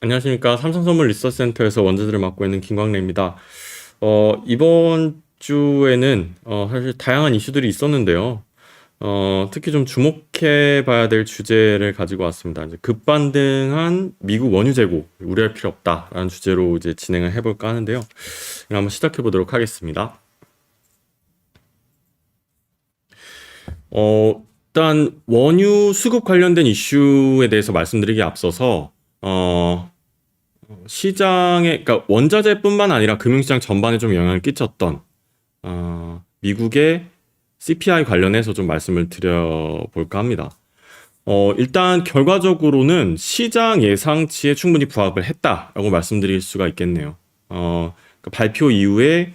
안녕하십니까. 삼성선물 리서치센터에서 원자들을 맡고 있는 김광래입니다. 어, 이번 주에는 어, 사실 다양한 이슈들이 있었는데요. 어, 특히 좀 주목해 봐야 될 주제를 가지고 왔습니다. 이제 급반등한 미국 원유 재고 우려할 필요 없다라는 주제로 이제 진행을 해볼까 하는데요. 한번 시작해 보도록 하겠습니다. 어, 일단 원유 수급 관련된 이슈에 대해서 말씀드리기 앞서서 어, 시장에, 그러니까 원자재뿐만 아니라 금융시장 전반에 좀 영향을 끼쳤던 어, 미국의 CPI 관련해서 좀 말씀을 드려볼까 합니다. 어, 일단 결과적으로는 시장 예상치에 충분히 부합을 했다라고 말씀드릴 수가 있겠네요. 어, 그 발표 이후에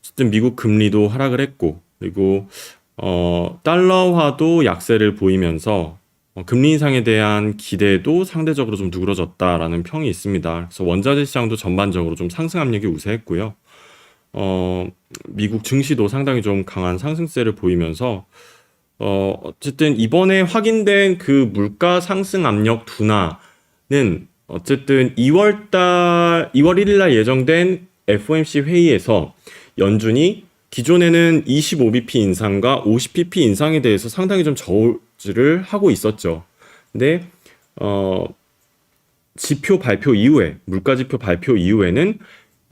어쨌든 미국 금리도 하락을 했고, 그리고 어, 달러화도 약세를 보이면서 어, 금리 인상에 대한 기대도 상대적으로 좀 누그러졌다라는 평이 있습니다. 그래서 원자재 시장도 전반적으로 좀 상승 압력이 우세했고요. 어, 미국 증시도 상당히 좀 강한 상승세를 보이면서 어, 어쨌든 이번에 확인된 그 물가 상승 압력 둔화는 어쨌든 2월 달 2월 1일 날 예정된 FOMC 회의에서 연준이 기존에는 25bp 인상과 50bp 인상에 대해서 상당히 좀 저울 질을 하고 있었죠. 근데 어 지표 발표 이후에 물가 지표 발표 이후에는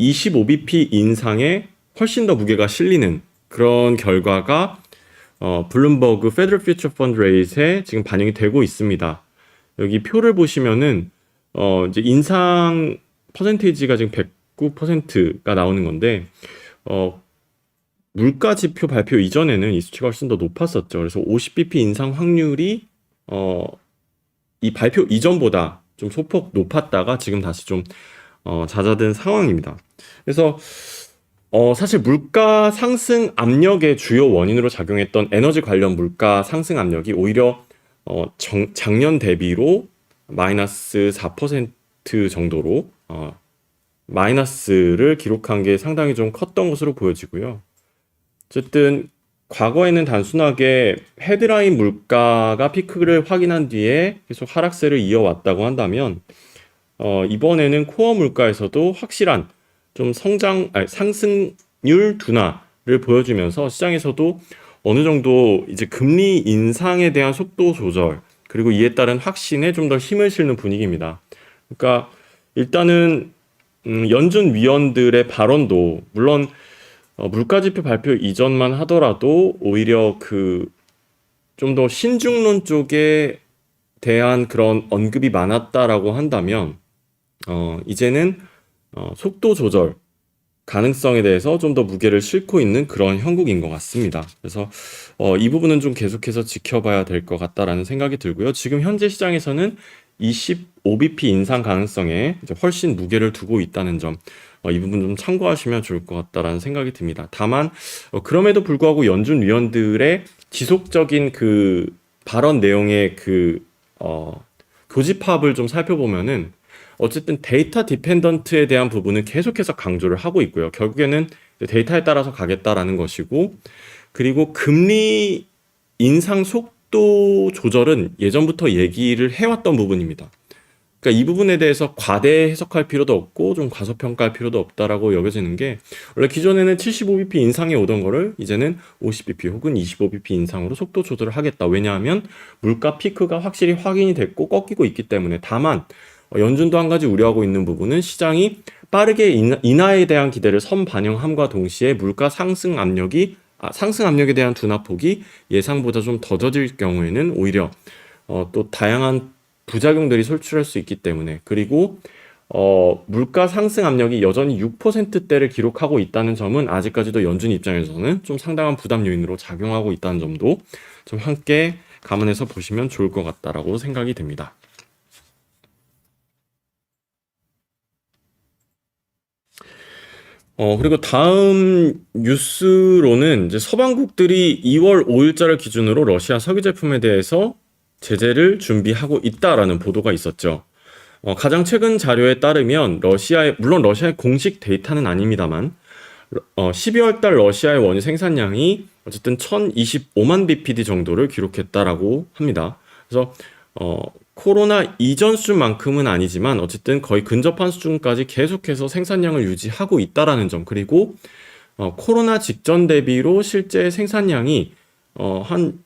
25bp 인상에 훨씬 더 무게가 실리는 그런 결과가 어 블룸버그 페더럴 퓨처 펀드 레이트에 지금 반영이 되고 있습니다. 여기 표를 보시면은 어 이제 인상 퍼센테이지가 지금 109%가 나오는 건데 어 물가 지표 발표 이전에는 이 수치가 훨씬 더 높았었죠. 그래서 50bp 인상 확률이 어, 이 발표 이전보다 좀 소폭 높았다가 지금 다시 좀 어, 잦아든 상황입니다. 그래서 어, 사실 물가 상승 압력의 주요 원인으로 작용했던 에너지 관련 물가 상승 압력이 오히려 어, 정, 작년 대비로 마이너스 4% 정도로 어, 마이너스를 기록한 게 상당히 좀 컸던 것으로 보여지고요. 어쨌든 과거에는 단순하게 헤드라인 물가가 피크를 확인한 뒤에 계속 하락세를 이어왔다고 한다면 어, 이번에는 코어 물가에서도 확실한 좀 성장 아니, 상승률 둔화를 보여주면서 시장에서도 어느 정도 이제 금리 인상에 대한 속도 조절 그리고 이에 따른 확신에 좀 더 힘을 실는 분위기입니다. 그러니까 일단은 음, 연준 위원들의 발언도 물론 어, 물가지표 발표 이전만 하더라도 오히려 그 좀 더 신중론 쪽에 대한 그런 언급이 많았다라고 한다면 어, 이제는 어, 속도 조절 가능성에 대해서 좀 더 무게를 싣고 있는 그런 형국인 것 같습니다. 그래서 어, 이 부분은 좀 계속해서 지켜봐야 될 것 같다라는 생각이 들고요. 지금 현재 시장에서는 25bp 인상 가능성에 훨씬 무게를 두고 있다는 점, 어, 이 부분 좀 참고하시면 좋을 것 같다라는 생각이 듭니다. 다만 어, 그럼에도 불구하고 연준 위원들의 지속적인 그 발언 내용의 그 어, 교집합을 좀 살펴보면은 어쨌든 데이터 디펜던트에 대한 부분은 계속해서 강조를 하고 있고요. 결국에는 데이터에 따라서 가겠다라는 것이고 그리고 금리 인상 속도 조절은 예전부터 얘기를 해왔던 부분입니다. 그러니까 이 부분에 대해서 과대 해석할 필요도 없고 좀 과소평가할 필요도 없다라고 여겨지는 게 원래 기존에는 75bp 인상이 오던 거를 이제는 50bp 혹은 25bp 인상으로 속도 조절을 하겠다. 왜냐하면 물가 피크가 확실히 확인이 됐고 꺾이고 있기 때문에 다만 어, 연준도 한 가지 우려하고 있는 부분은 시장이 빠르게 인하에 대한 기대를 선반영함과 동시에 물가 상승 압력이 아, 상승 압력에 대한 둔화폭이 예상보다 좀 더뎌질 경우에는 오히려 어, 또 다양한 부작용들이 솔출할 수 있기 때문에 그리고 어, 물가 상승 압력이 여전히 6%대를 기록하고 있다는 점은 아직까지도 연준 입장에서는 좀 상당한 부담 요인으로 작용하고 있다는 점도 좀 함께 감안해서 보시면 좋을 것 같다라고 생각이 됩니다. 어, 그리고 다음 뉴스로는 이제 서방국들이 2월 5일자를 기준으로 러시아 석유 제품에 대해서 제재를 준비하고 있다라는 보도가 있었죠. 어, 가장 최근 자료에 따르면 러시아의 물론 러시아의 공식 데이터는 아닙니다만 어, 12월 달 러시아의 원유 생산량이 어쨌든 1025만 bpd 정도를 기록했다라고 합니다. 그래서 어, 코로나 이전 수준만큼은 아니지만 어쨌든 거의 근접한 수준까지 계속해서 생산량을 유지하고 있다라는 점 그리고 어, 코로나 직전 대비로 실제 생산량이 어, 한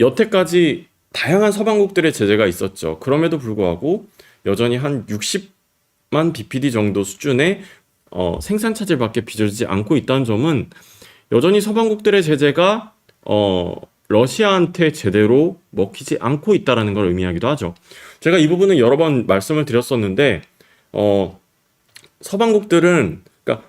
여태까지 다양한 서방국들의 제재가 있었죠. 그럼에도 불구하고 여전히 한 60만 bpd 정도 수준의 어, 생산 차질밖에 빚어지지 않고 있다는 점은 여전히 서방국들의 제재가 어, 러시아한테 제대로 먹히지 않고 있다라는 걸 의미하기도 하죠. 제가 이 부분은 여러 번 말씀을 드렸었는데 어, 서방국들은 그러니까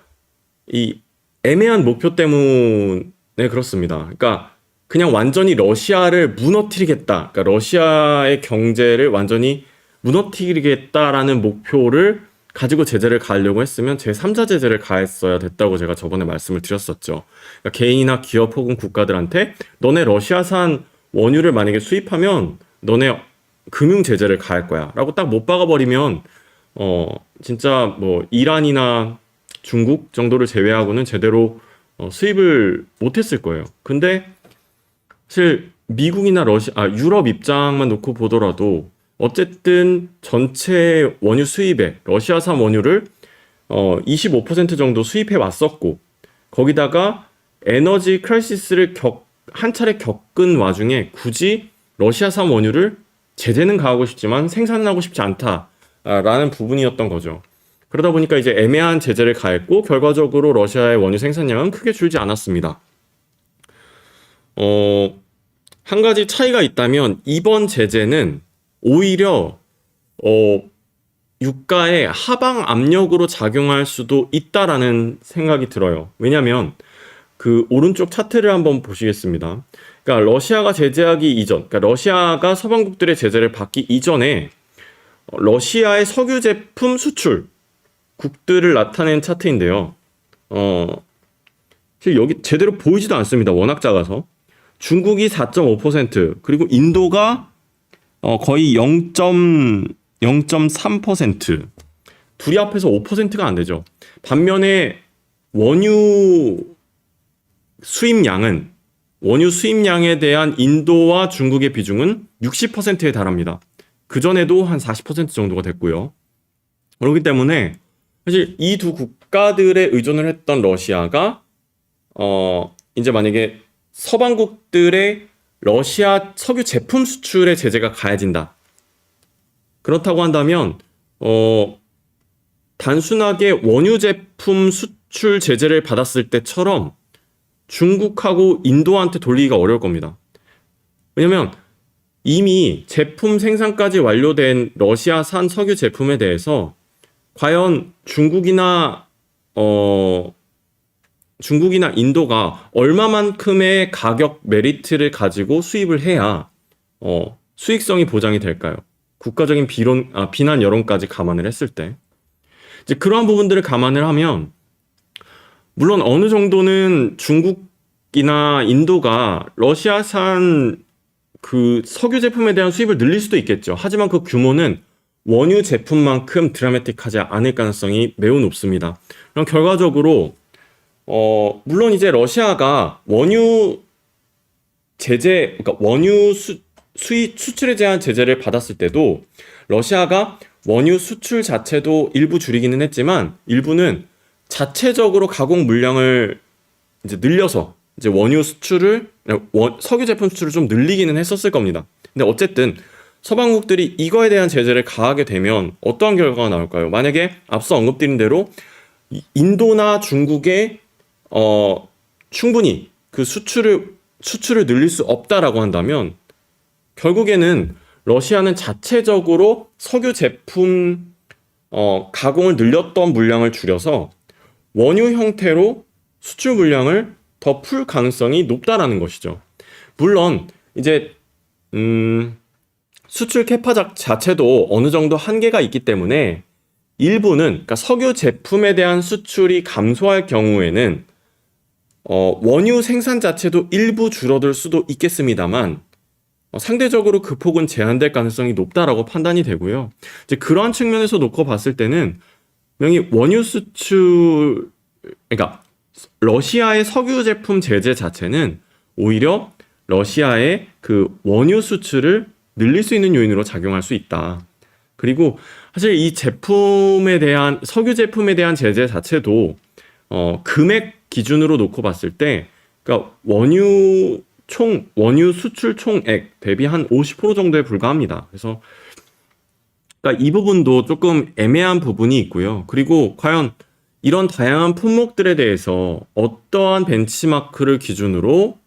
이 애매한 목표 때문에 그렇습니다. 그러니까 그냥 완전히 러시아를 무너뜨리겠다. 그러니까 러시아의 경제를 완전히 무너뜨리겠다라는 목표를 가지고 제재를 가하려고 했으면 제3자 제재를 가했어야 됐다고 제가 저번에 말씀을 드렸었죠. 그러니까 개인이나 기업 혹은 국가들한테 너네 러시아산 원유를 만약에 수입하면 너네 금융 제재를 가할 거야. 라고 딱 못 박아버리면, 어, 진짜 뭐, 이란이나 중국 정도를 제외하고는 제대로 어, 수입을 못했을 거예요. 근데 사실 미국이나 러시아, 아, 유럽 입장만 놓고 보더라도 어쨌든 전체 원유 수입에 러시아산 원유를 어, 25% 정도 수입해 왔었고 거기다가 에너지 크라이시스를 겪, 한 차례 겪은 와중에 굳이 러시아산 원유를 제재는 가하고 싶지만 생산은 하고 싶지 않다라는 부분이었던 거죠. 그러다 보니까 이제 애매한 제재를 가했고 결과적으로 러시아의 원유 생산량은 크게 줄지 않았습니다. 어, 한 가지 차이가 있다면 이번 제재는 오히려 어, 유가의 하방 압력으로 작용할 수도 있다라는 생각이 들어요. 왜냐하면 그 오른쪽 차트를 한번 보시겠습니다. 그러니까 러시아가 제재하기 이전, 그러니까 러시아가 서방국들의 제재를 받기 이전에 러시아의 석유 제품 수출 국들을 나타낸 차트인데요. 어, 여기 제대로 보이지도 않습니다. 워낙 작아서. 중국이 4.5%, 그리고 인도가 어, 거의 0.0.3%. 둘이 합해서 5%가 안 되죠. 반면에 원유 수입량은 원유 수입량에 대한 인도와 중국의 비중은 60%에 달합니다. 그 전에도 한 40% 정도가 됐고요. 그렇기 때문에 사실 이 두 국가들에 의존을 했던 러시아가 어 이제 만약에 서방국들의 러시아 석유 제품 수출에 제재가 가해진다. 그렇다고 한다면 어 단순하게 원유 제품 수출 제재를 받았을 때처럼 중국하고 인도한테 돌리기가 어려울 겁니다. 왜냐면 이미 제품 생산까지 완료된 러시아산 석유 제품에 대해서 과연 중국이나 어 중국이나 인도가 얼마만큼의 가격 메리트를 가지고 수입을 해야 어 수익성이 보장이 될까요? 국가적인 비론 아 비난 여론까지 감안을 했을 때 이제 그러한 부분들을 감안을 하면 물론 어느 정도는 중국이나 인도가 러시아산 그 석유 제품에 대한 수입을 늘릴 수도 있겠죠. 하지만 그 규모는 원유 제품만큼 드라마틱하지 않을 가능성이 매우 높습니다. 그럼 결과적으로 어 물론 이제 러시아가 원유 제재 그러니까 원유 수, 수입 수출에 대한 제재를 받았을 때도 러시아가 원유 수출 자체도 일부 줄이기는 했지만 일부는 자체적으로 가공 물량을 이제 늘려서 이제 원유 수출을 원, 석유 제품 수출을 좀 늘리기는 했었을 겁니다. 근데 어쨌든 서방국들이 이거에 대한 제재를 가하게 되면 어떠한 결과가 나올까요? 만약에 앞서 언급드린 대로 인도나 중국의 어 충분히 그 수출을 수출을 늘릴 수 없다라고 한다면 결국에는 러시아는 자체적으로 석유 제품 어 가공을 늘렸던 물량을 줄여서 원유 형태로 수출 물량을 더 풀 가능성이 높다라는 것이죠. 물론 이제 음 수출 캐파 자체도 어느 정도 한계가 있기 때문에 일부는 그러니까 석유 제품에 대한 수출이 감소할 경우에는 어, 원유 생산 자체도 일부 줄어들 수도 있겠습니다만 어, 상대적으로 그 폭은 제한될 가능성이 높다라고 판단이 되고요. 이제 그러한 측면에서 놓고 봤을 때는 명히 원유 수출 그러니까 러시아의 석유 제품 제재 자체는 오히려 러시아의 그 원유 수출을 늘릴 수 있는 요인으로 작용할 수 있다. 그리고 사실 이 제품에 대한 석유 제품에 대한 제재 자체도 어, 금액 기준으로 놓고 봤을 때, 그러니까 원유 총 원유 수출 총액 대비 한 50% 정도에 불과합니다. 그래서 그러니까 이 부분도 조금 애매한 부분이 있고요. 그리고 과연 이런 다양한 품목들에 대해서 어떠한 벤치마크를 기준으로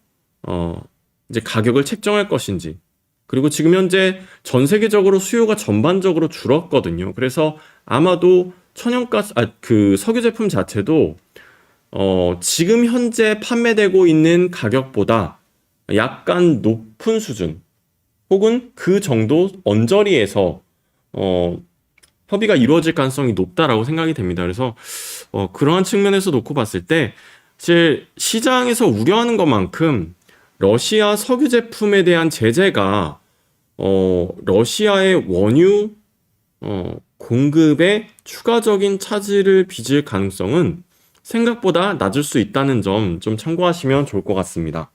어 이제 가격을 책정할 것인지 그리고 지금 현재 전 세계적으로 수요가 전반적으로 줄었거든요. 그래서 아마도 천연가스 아 그 석유 제품 자체도 어 지금 현재 판매되고 있는 가격보다 약간 높은 수준 혹은 그 정도 언저리에서 어 협의가 이루어질 가능성이 높다라고 생각이 됩니다. 그래서 어 그러한 측면에서 놓고 봤을 때 사실 시장에서 우려하는 것만큼 러시아 석유 제품에 대한 제재가 어 러시아의 원유 어 공급에 추가적인 차질을 빚을 가능성은 생각보다 낮을 수 있다는 점 좀 참고하시면 좋을 것 같습니다.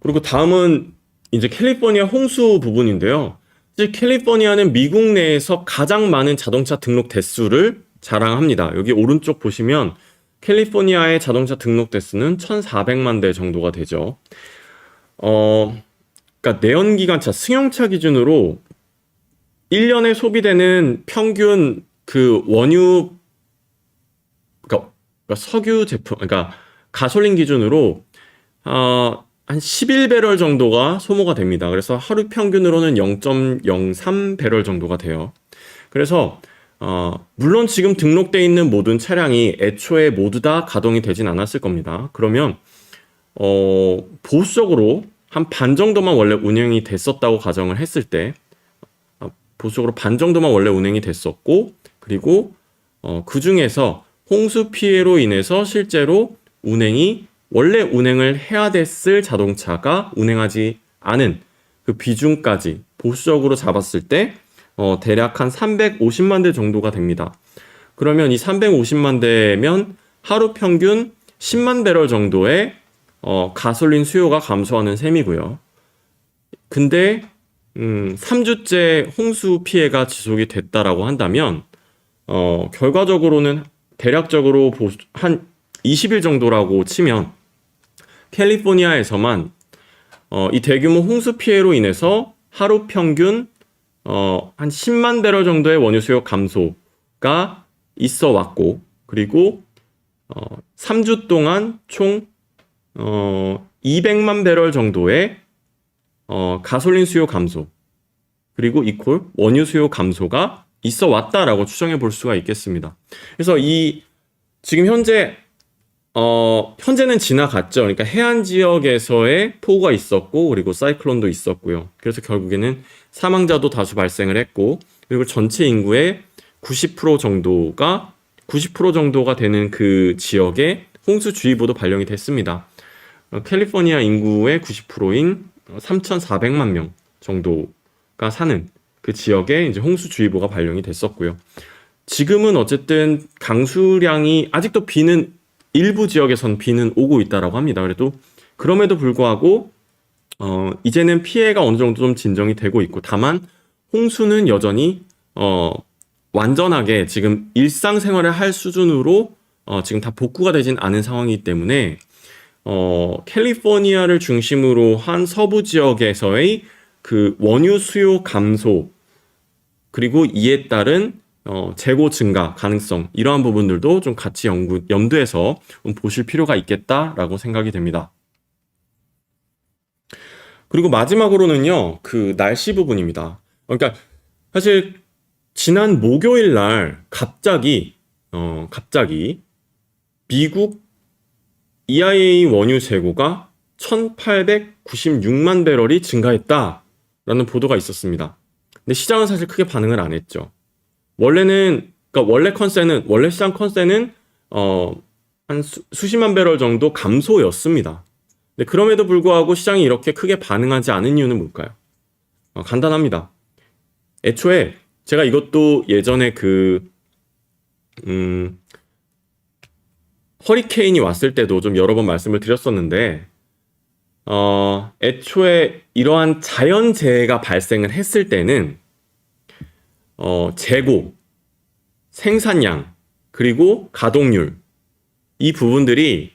그리고 다음은 이제 캘리포니아 홍수 부분인데요. 캘리포니아는 미국 내에서 가장 많은 자동차 등록 대수를 자랑합니다. 여기 오른쪽 보시면 캘리포니아의 자동차 등록 대수는 1,400만 대 정도가 되죠. 어, 그러니까 내연기관차 승용차 기준으로 1년에 소비되는 평균 그 원유 그러니까 석유 제품 그러니까 가솔린 기준으로 어, 한 11배럴 정도가 소모가 됩니다. 그래서 하루 평균으로는 0.03배럴 정도가 돼요. 그래서 어, 물론 지금 등록돼 있는 모든 차량이 애초에 모두 다 가동이 되진 않았을 겁니다. 그러면 어, 보수적으로 한 반 정도만 원래 운행이 됐었다고 가정을 했을 때 어, 보수적으로 반 정도만 원래 운행이 됐었고 그리고 어, 그 중에서 홍수 피해로 인해서 실제로 운행이 원래 운행을 해야 됐을 자동차가 운행하지 않은 그 비중까지 보수적으로 잡았을 때 어, 대략 한 350만 대 정도가 됩니다. 그러면 이 350만 대면 하루 평균 10만 배럴 정도의 어, 가솔린 수요가 감소하는 셈이고요. 근데 음, 3주째 홍수 피해가 지속이 됐다라고 한다면 어, 결과적으로는 대략적으로 한 20일 정도라고 치면 캘리포니아에서만 어, 이 대규모 홍수 피해로 인해서 하루 평균 어, 한 10만 배럴 정도의 원유 수요 감소가 있어 왔고 그리고 어, 3주 동안 총 어, 200만 배럴 정도의 어, 가솔린 수요 감소 그리고 이퀄 원유 수요 감소가 있어 왔다라고 추정해 볼 수가 있겠습니다. 그래서 이 지금 현재 어, 현재는 지나갔죠. 그러니까 해안 지역에서의 폭우가 있었고, 그리고 사이클론도 있었고요. 그래서 결국에는 사망자도 다수 발생을 했고, 그리고 전체 인구의 90% 정도가, 90% 정도가 되는 그 지역에 홍수주의보도 발령이 됐습니다. 어, 캘리포니아 인구의 90%인 3,400만 명 정도가 사는 그 지역에 이제 홍수주의보가 발령이 됐었고요. 지금은 어쨌든 강수량이 아직도 비는 일부 지역에선 비는 오고 있다라고 합니다. 그래도 그럼에도 불구하고 어 이제는 피해가 어느 정도 좀 진정이 되고 있고 다만 홍수는 여전히 어 완전하게 지금 일상생활을 할 수준으로 어 지금 다 복구가 되진 않은 상황이기 때문에 어 캘리포니아를 중심으로 한 서부 지역에서의 그 원유 수요 감소 그리고 이에 따른 어, 재고 증가 가능성 이러한 부분들도 좀 같이 연구 염두에서 좀 보실 필요가 있겠다라고 생각이 됩니다. 그리고 마지막으로는요 그 날씨 부분입니다. 그러니까 사실 지난 목요일 날 갑자기 어 갑자기 미국 EIA 원유 재고가 1,896만 배럴이 증가했다라는 보도가 있었습니다. 근데 시장은 사실 크게 반응을 안 했죠. 원래는 그러니까 원래 컨센은 원래 시장 컨센은 어한 수십만 배럴 정도 감소였습니다. 근데 그럼에도 불구하고 시장이 이렇게 크게 반응하지 않은 이유는 뭘까요? 어, 간단합니다. 애초에 제가 이것도 예전에 그 음, 허리케인이 왔을 때도 좀 여러 번 말씀을 드렸었는데 어, 애초에 이러한 자연재해가 발생을 했을 때는 어, 재고, 생산량, 그리고 가동률 이 부분들이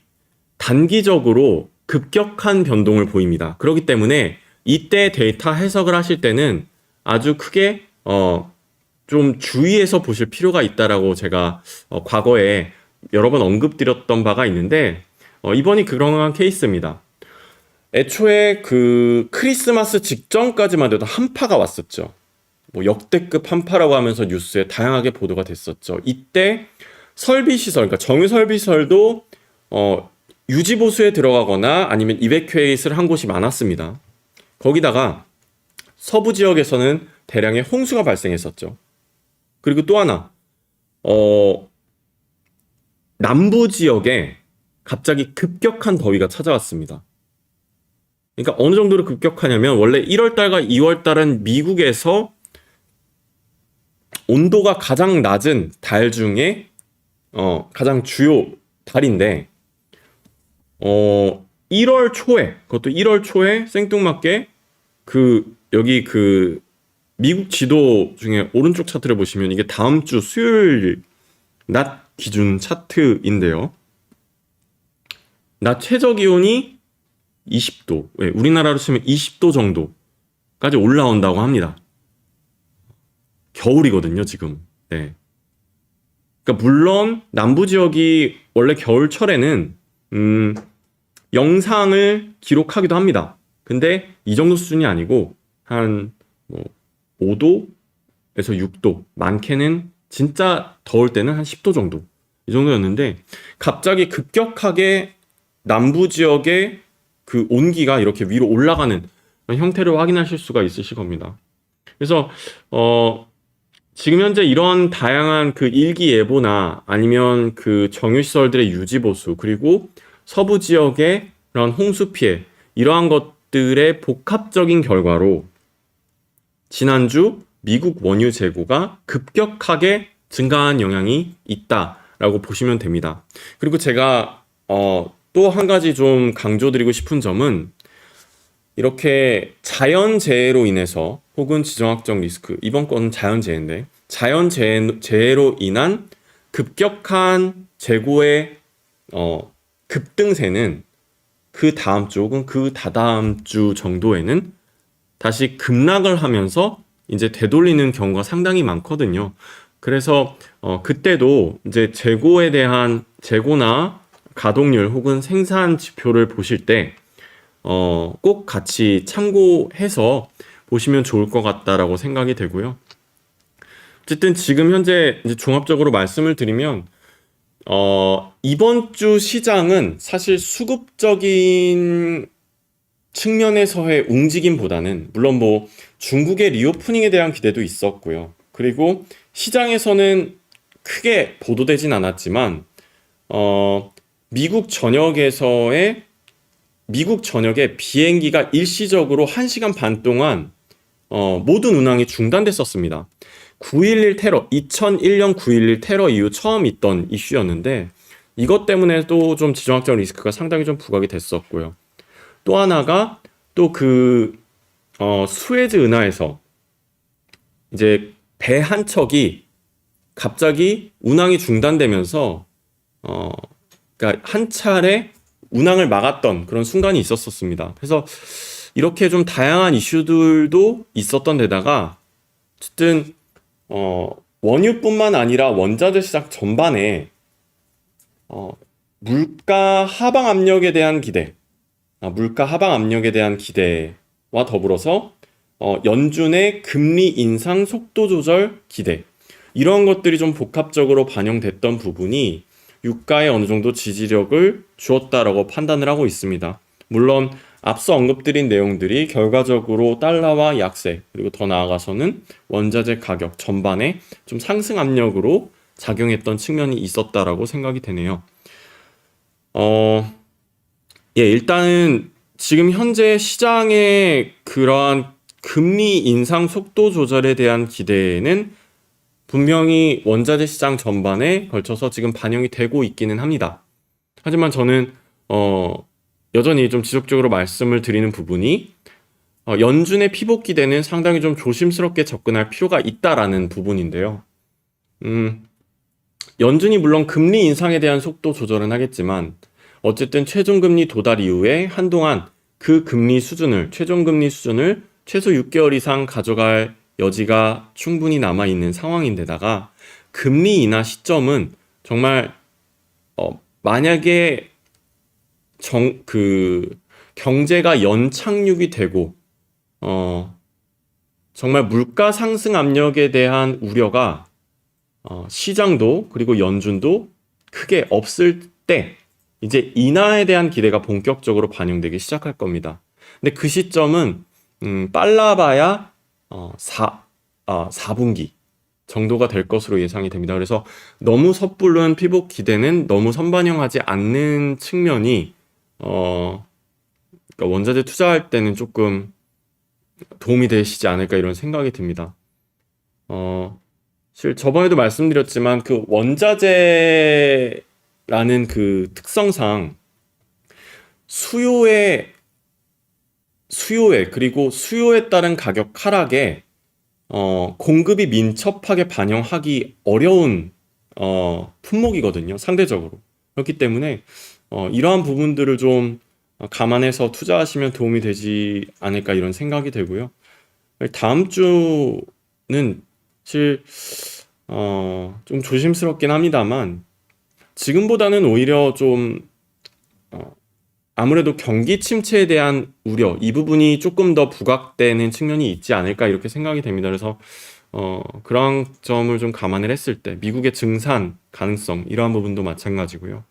단기적으로 급격한 변동을 보입니다. 그렇기 때문에 이때 데이터 해석을 하실 때는 아주 크게 어, 좀 주의해서 보실 필요가 있다라고 제가 어, 과거에 여러 번 언급드렸던 바가 있는데 어, 이번이 그런 케이스입니다. 애초에 그 크리스마스 직전까지만 해도 한파가 왔었죠. 뭐 역대급 한파라고 하면서 뉴스에 다양하게 보도가 됐었죠. 이때 설비 시설, 그러니까 정유 설비 시설도 어, 유지 보수에 들어가거나 아니면 이베큐에이트를 한 곳이 많았습니다. 거기다가 서부 지역에서는 대량의 홍수가 발생했었죠. 그리고 또 하나, 어, 남부 지역에 갑자기 급격한 더위가 찾아왔습니다. 그러니까 어느 정도로 급격하냐면 원래 1월 달과 2월 달은 미국에서 온도가 가장 낮은 달 중에 어, 가장 주요 달인데 어, 1월 초에 그것도 1월 초에 생뚱맞게 그 여기 그 미국 지도 중에 오른쪽 차트를 보시면 이게 다음 주 수요일 낮 기준 차트인데요. 낮 최저 기온이 20도, 예, 우리나라로 치면 20도 정도까지 올라온다고 합니다. 겨울이거든요, 지금. 네. 그러니까 물론 남부 지역이 원래 겨울철에는 음, 영상을 기록하기도 합니다. 근데 이 정도 수준이 아니고 한 뭐 5도에서 6도, 많게는 진짜 더울 때는 한 10도 정도 이 정도였는데 갑자기 급격하게 남부 지역의 그 온기가 이렇게 위로 올라가는 형태를 확인하실 수가 있으실 겁니다. 그래서 어 지금 현재 이런 다양한 그 일기예보나 아니면 그 정유시설들의 유지 보수 그리고 서부 지역의 그런 홍수 피해 이러한 것들의 복합적인 결과로 지난주 미국 원유 재고가 급격하게 증가한 영향이 있다라고 보시면 됩니다. 그리고 제가 어, 또 한 가지 좀 강조드리고 싶은 점은 이렇게 자연재해로 인해서 혹은 지정학적 리스크 이번 건은 자연재해인데 자연재해로 인한 급격한 재고의 어, 급등세는 그 다음 주 혹은 그 다다음 주 정도에는 다시 급락을 하면서 이제 되돌리는 경우가 상당히 많거든요. 그래서 어, 그때도 이제 재고에 대한 재고나 가동률 혹은 생산 지표를 보실 때 어, 꼭 같이 참고해서 보시면 좋을 것 같다라고 생각이 되고요. 어쨌든 지금 현재 종합적으로 말씀을 드리면 어, 이번 주 시장은 사실 수급적인 측면에서의 움직임보다는 물론 뭐 중국의 리오프닝에 대한 기대도 있었고요. 그리고 시장에서는 크게 보도되진 않았지만 어, 미국 전역에서의 미국 전역에 비행기가 일시적으로 1시간 반 동안 어, 모든 운항이 중단됐었습니다. 9.11 테러, 2001년 9.11 테러 이후 처음 있던 이슈였는데 이것 때문에 또 좀 지정학적 리스크가 상당히 좀 부각이 됐었고요. 또 하나가 또그 어, 수에즈 은하에서 이제 배 한 척이 갑자기 운항이 중단되면서 어, 그러니까 한 차례 운항을 막았던 그런 순간이 있었었습니다. 그래서 이렇게 좀 다양한 이슈들도 있었던 데다가 어쨌든 어, 원유뿐만 아니라 원자재 시장 전반에 어, 물가 하방 압력에 대한 기대, 아, 물가 하방 압력에 대한 기대와 더불어서 어, 연준의 금리 인상 속도 조절 기대 이런 것들이 좀 복합적으로 반영됐던 부분이 유가에 어느 정도 지지력을 주었다라고 판단을 하고 있습니다. 물론 앞서 언급드린 내용들이 결과적으로 달러와 약세 그리고 더 나아가서는 원자재 가격 전반에 좀 상승 압력으로 작용했던 측면이 있었다라고 생각이 되네요. 어, 예, 일단은 지금 현재 시장의 그러한 금리 인상 속도 조절에 대한 기대는 분명히 원자재 시장 전반에 걸쳐서 지금 반영이 되고 있기는 합니다. 하지만 저는 어 여전히 좀 지속적으로 말씀을 드리는 부분이 어, 연준의 피복 기대는 상당히 좀 조심스럽게 접근할 필요가 있다라는 부분인데요. 음, 연준이 물론 금리 인상에 대한 속도 조절은 하겠지만 어쨌든 최종 금리 도달 이후에 한동안 그 금리 수준을 최종 금리 수준을 최소 6개월 이상 가져갈 여지가 충분히 남아 있는 상황인데다가 금리 인하 시점은 정말 어, 만약에 정 그 경제가 연착륙이 되고 어 정말 물가 상승 압력에 대한 우려가 어, 시장도 그리고 연준도 크게 없을 때 이제 인하에 대한 기대가 본격적으로 반영되기 시작할 겁니다. 근데 그 시점은 음, 빨라봐야 어, 4, 어, 4분기 정도가 될 것으로 예상이 됩니다. 그래서 너무 섣부른 피복 기대는 너무 선반영하지 않는 측면이 어, 그러니까 원자재 투자할 때는 조금 도움이 되시지 않을까 이런 생각이 듭니다. 어, 실 저번에도 말씀드렸지만 그 원자재라는 그 특성상 수요에 수요에 그리고 수요에 따른 가격 하락에 어, 공급이 민첩하게 반영하기 어려운 어, 품목이거든요. 상대적으로. 그렇기 때문에 어, 이러한 부분들을 좀 감안해서 투자하시면 도움이 되지 않을까 이런 생각이 들고요. 다음 주는 사실 어, 좀 조심스럽긴 합니다만 지금보다는 오히려 좀 어, 아무래도 경기 침체에 대한 우려 이 부분이 조금 더 부각되는 측면이 있지 않을까 이렇게 생각이 됩니다. 그래서 어, 그런 점을 좀 감안을 했을 때 미국의 증산 가능성 이러한 부분도 마찬가지고요.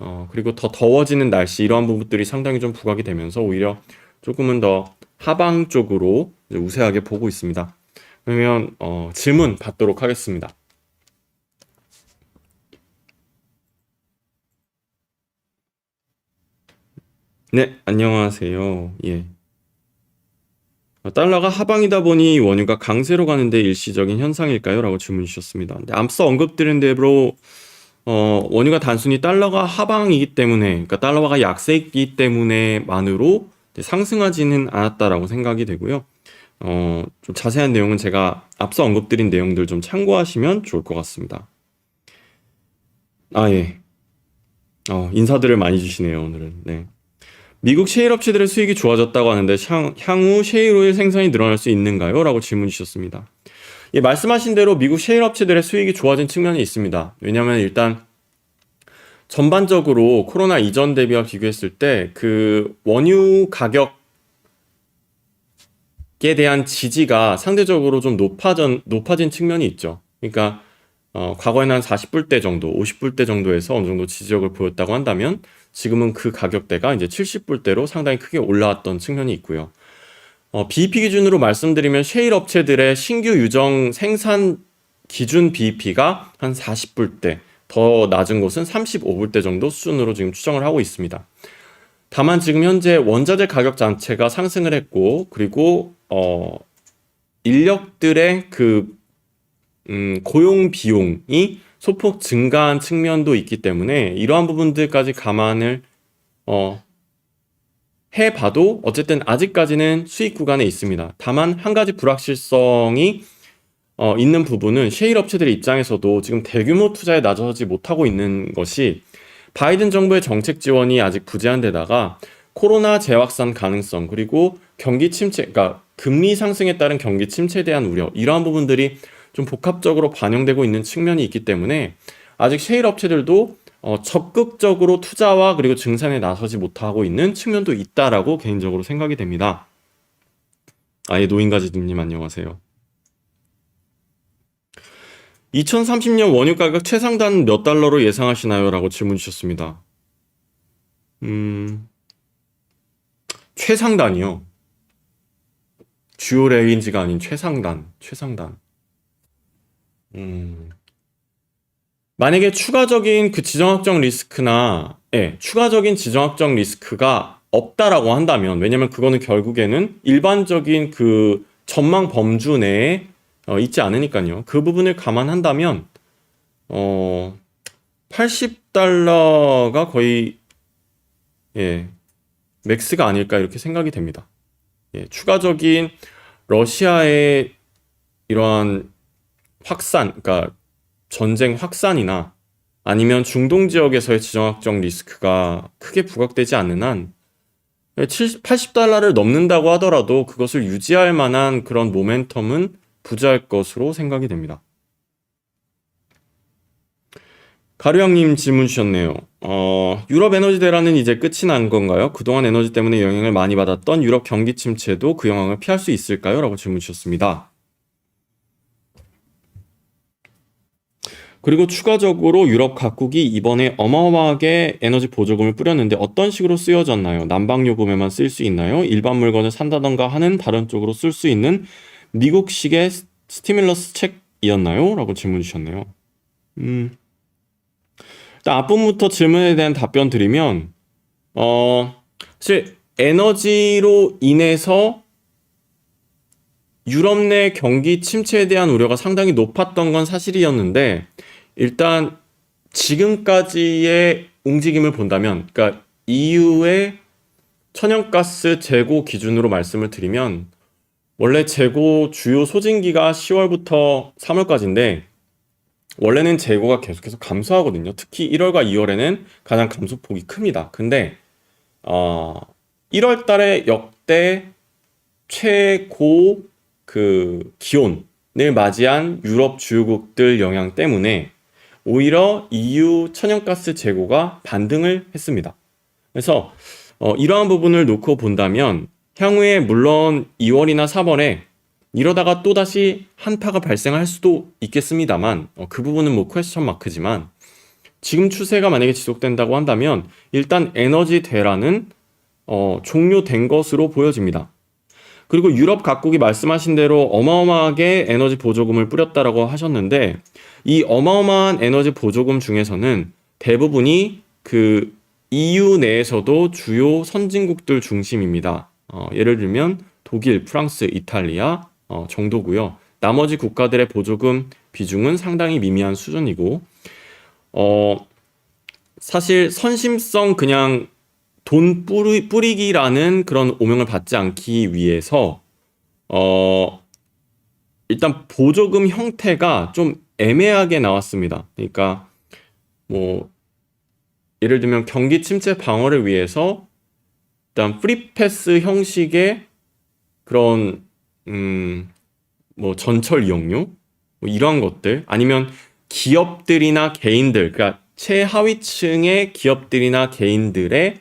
어, 그리고 더 더워지는 날씨 이러한 부분들이 상당히 좀 부각이 되면서 오히려 조금은 더 하방 쪽으로 우세하게 보고 있습니다. 그러면 어, 질문 받도록 하겠습니다. 네, 안녕하세요. 예. 어, 달러가 하방이다 보니 원유가 강세로 가는데 일시적인 현상일까요? 라고 질문 주셨습니다. 근데 앞서 언급드린 대로 어, 원유가 단순히 달러가 하방이기 때문에, 그러니까 달러가 약세이기 때문에만으로 상승하지는 않았다라고 생각이 되고요. 어, 좀 자세한 내용은 제가 앞서 언급드린 내용들 좀 참고하시면 좋을 것 같습니다. 아, 예. 어, 인사들을 많이 주시네요, 오늘은. 네. 미국 셰일 업체들의 수익이 좋아졌다고 하는데 향, 향후 셰일 오일 생산이 늘어날 수 있는가요? 라고 질문 주셨습니다. 예, 말씀하신 대로 미국 셰일 업체들의 수익이 좋아진 측면이 있습니다. 왜냐하면 일단 전반적으로 코로나 이전 대비와 비교했을 때 그 원유 가격에 대한 지지가 상대적으로 좀 높아진, 높아진 측면이 있죠. 그러니까 어, 과거에는 한 40불대 정도, 50불대 정도에서 어느 정도 지지력을 보였다고 한다면 지금은 그 가격대가 이제 70불대로 상당히 크게 올라왔던 측면이 있고요. 어, BEP 기준으로 말씀드리면 셰일 업체들의 신규 유정 생산 기준 BEP가 한 40불대, 더 낮은 곳은 35불대 정도 수준으로 지금 추정을 하고 있습니다. 다만 지금 현재 원자재 가격 자체가 상승을 했고, 그리고 어, 인력들의 그 음, 고용 비용이 소폭 증가한 측면도 있기 때문에 이러한 부분들까지 감안을 어, 해봐도 어쨌든 아직까지는 수익 구간에 있습니다. 다만 한 가지 불확실성이 어, 있는 부분은 셰일 업체들의 입장에서도 지금 대규모 투자에 나서지 못하고 있는 것이 바이든 정부의 정책 지원이 아직 부재한 데다가 코로나 재확산 가능성 그리고 경기 침체, 그러니까 금리 상승에 따른 경기 침체에 대한 우려 이러한 부분들이 좀 복합적으로 반영되고 있는 측면이 있기 때문에 아직 셰일 업체들도 어, 적극적으로 투자와 그리고 증산에 나서지 못하고 있는 측면도 있다라고 개인적으로 생각이 됩니다. 아예 노인가지님 안녕하세요. 2030년 원유 가격 최상단 몇 달러로 예상하시나요? 라고 질문 주셨습니다. 음, 최상단이요. 주요 레인지가 아닌 최상단, 최상단. 음, 만약에 추가적인 그 지정학적 리스크나, 예, 추가적인 지정학적 리스크가 없다라고 한다면, 왜냐면 그거는 결국에는 일반적인 그 전망 범주 내에 어, 있지 않으니까요. 그 부분을 감안한다면, 어, 80달러가 거의, 예, 맥스가 아닐까 이렇게 생각이 됩니다. 예, 추가적인 러시아의 이러한 확산, 그러니까 전쟁 확산이나 아니면 중동 지역에서의 지정학적 리스크가 크게 부각되지 않는 한 70, 80달러를 넘는다고 하더라도 그것을 유지할 만한 그런 모멘텀은 부재할 것으로 생각이 됩니다. 가루형님 질문 주셨네요. 어, 유럽 에너지 대란은 이제 끝이 난 건가요? 그동안 에너지 때문에 영향을 많이 받았던 유럽 경기 침체도 그 영향을 피할 수 있을까요? 라고 질문 주셨습니다. 그리고 추가적으로 유럽 각국이 이번에 어마어마하게 에너지 보조금을 뿌렸는데 어떤 식으로 쓰여졌나요? 난방 요금에만 쓸 수 있나요? 일반 물건을 산다던가 하는 다른 쪽으로 쓸 수 있는 미국식의 스- 스티뮬러스 책이었나요? 라고 질문 주셨네요. 음. 일단 앞부분부터 질문에 대한 답변 드리면 어 사실 에너지로 인해서 유럽 내 경기 침체에 대한 우려가 상당히 높았던 건 사실이었는데 일단 지금까지의 움직임을 본다면 그러니까 EU의 천연가스 재고 기준으로 말씀을 드리면 원래 재고 주요 소진기가 10월부터 3월까지인데 원래는 재고가 계속해서 감소하거든요. 특히 1월과 2월에는 가장 감소폭이 큽니다. 근데 어 1월 달에 역대 최고 그 기온을 맞이한 유럽 주요국들 영향 때문에 오히려 EU 천연가스 재고가 반등을 했습니다. 그래서 어, 이러한 부분을 놓고 본다면 향후에 물론 2월이나 3월에 이러다가 또다시 한파가 발생할 수도 있겠습니다만 어, 그 부분은 뭐 퀘스천 마크지만 지금 추세가 만약에 지속된다고 한다면 일단 에너지 대란은 어, 종료된 것으로 보여집니다. 그리고 유럽 각국이 말씀하신 대로 어마어마하게 에너지 보조금을 뿌렸다라고 하셨는데 이 어마어마한 에너지 보조금 중에서는 대부분이 그 EU 내에서도 주요 선진국들 중심입니다. 어, 예를 들면 독일, 프랑스, 이탈리아 어, 정도고요. 나머지 국가들의 보조금 비중은 상당히 미미한 수준이고 어, 사실 선심성 그냥 돈 뿌리, 뿌리기라는 그런 오명을 받지 않기 위해서 어 일단 보조금 형태가 좀 애매하게 나왔습니다. 그러니까 뭐 예를 들면 경기 침체 방어를 위해서 일단 프리패스 형식의 그런 음 뭐 전철 이용료 뭐 이러한 것들 아니면 기업들이나 개인들 그러니까 최하위층의 기업들이나 개인들의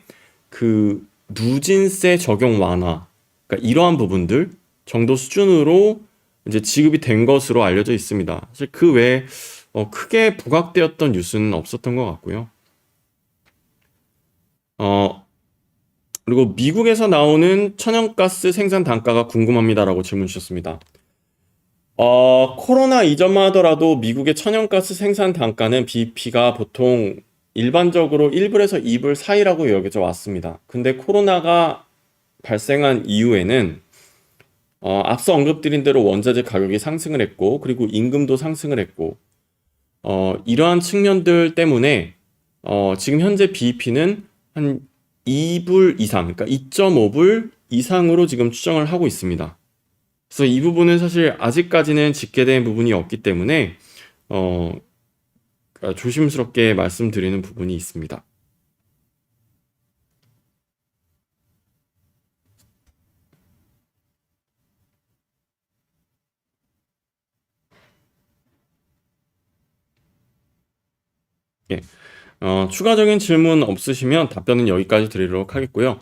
그 누진세 적용 완화, 그러니까 이러한 부분들 정도 수준으로 이제 지급이 된 것으로 알려져 있습니다. 사실 그 외에 어, 크게 부각되었던 뉴스는 없었던 것 같고요. 어, 그리고 미국에서 나오는 천연가스 생산 단가가 궁금합니다라고 질문 주셨습니다. 어, 코로나 이전만 하더라도 미국의 천연가스 생산 단가는 BP가 보통 일반적으로 1불에서 2불 사이라고 여겨져 왔습니다. 근데 코로나가 발생한 이후에는 어, 앞서 언급드린 대로 원자재 가격이 상승을 했고 그리고 임금도 상승을 했고 어, 이러한 측면들 때문에 어, 지금 현재 BEP는 한 2불 이상, 그러니까 2.5불 이상으로 지금 추정을 하고 있습니다. 그래서 이 부분은 사실 아직까지는 집계된 부분이 없기 때문에 어, 그러니까 조심스럽게 말씀드리는 부분이 있습니다. 예. 어, 추가적인 질문 없으시면 답변은 여기까지 드리도록 하겠고요.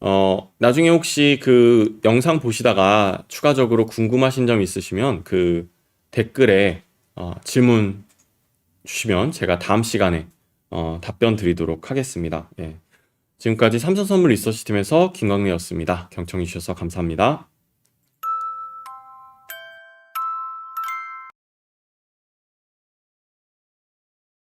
어, 나중에 혹시 그 영상 보시다가 추가적으로 궁금하신 점 있으시면 그 댓글에 어, 질문 주시면 제가 다음 시간에 어, 답변 드리도록 하겠습니다. 예. 지금까지 삼성선물 리서치팀에서 김광래였습니다. 경청해 주셔서 감사합니다.